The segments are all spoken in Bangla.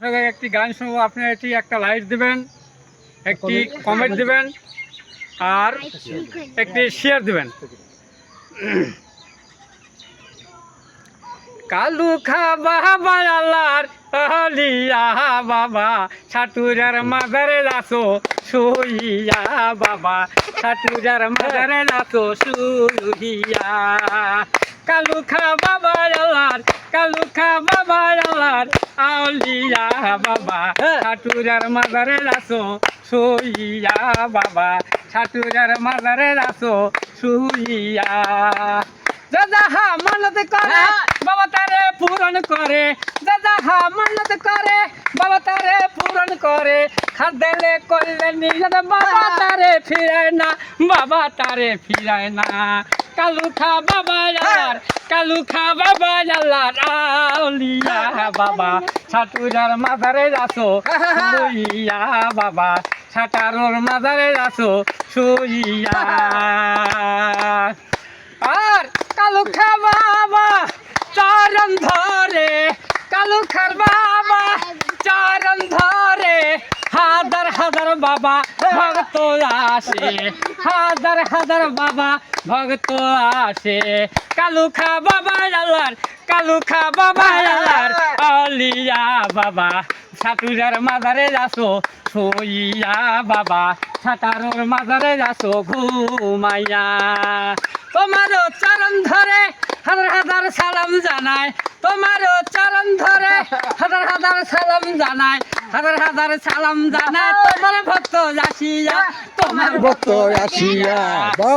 দর্শকের একটি গান শুনব। আপনি এটি একটা লাইক দিবেন একটি কমেন্ট দিবেন আর একটি শেয়ার দিবেন। কালু খা বাবা আল্লাহর আলিয়া বাবা ছাটুরার মাদারে লাসো শুইয়া বাবা ছাটুরার মাদারে লাসো শুইয়া কালু খা বাবা আল্লাহর কালু খা বাবা আল্লাহর আলিয়া বাবা ছাটুরার মাদারে লাসো শুইয়া বাবা ছাটুরার মাদারে লাসো শুইয়া দাদা হা মানত করে বাবা তারে পূরণ করে দাদা হা মানত করে বাবা তারে করে। খাদেলে করলে নিলে বাবা তারে ফিরায় না, বাবা তারে ফিরায় না। কালু খা বাবা জালার কালু খা বাবা জালার আউলিয়া বাবা। ছাটুরার মাথারে যাসো লইয়া বাবা। ছাটারোর মাথারে যাসো শুইয়া। আর কালু খা বাবা, চরণ ধরে কালু খার বাবা চরণ ধরে হাজার বাবা ভক্ত আসে, হাজার হাজার বাবা ভক্ত আসে। কালু খা বাবা আল্লাহর কালু খা বাবা আল্লাহর আলিয়া বাবা সাতুরার মাজারে যাসো শুইয়া বাবা সাতারোর মাজারে যাসো ঘুমাইয়া। তোমারও চরণ ধরে হাজার হাজার সালাম জানায় তোমারও চরণ ধরে হাজার হাজার সালাম জানায় হাজার হাজার সালাম জানায় তোমার ভক্ত আসিয়া তোমার ভক্ত আসিয়া।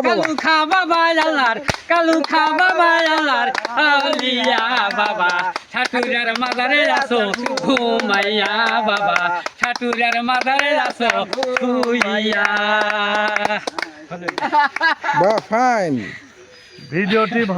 কালু খা বাবা আল্লাহর কালু খা বাবা আল্লাহর আলিয়া বাবা। ঠাকুরের মাদারে আসো ঘুমাইয়া বাবা। ঠাকুরের মাদারে আসো শুইয়া। বা ফাইন ভিডিওটি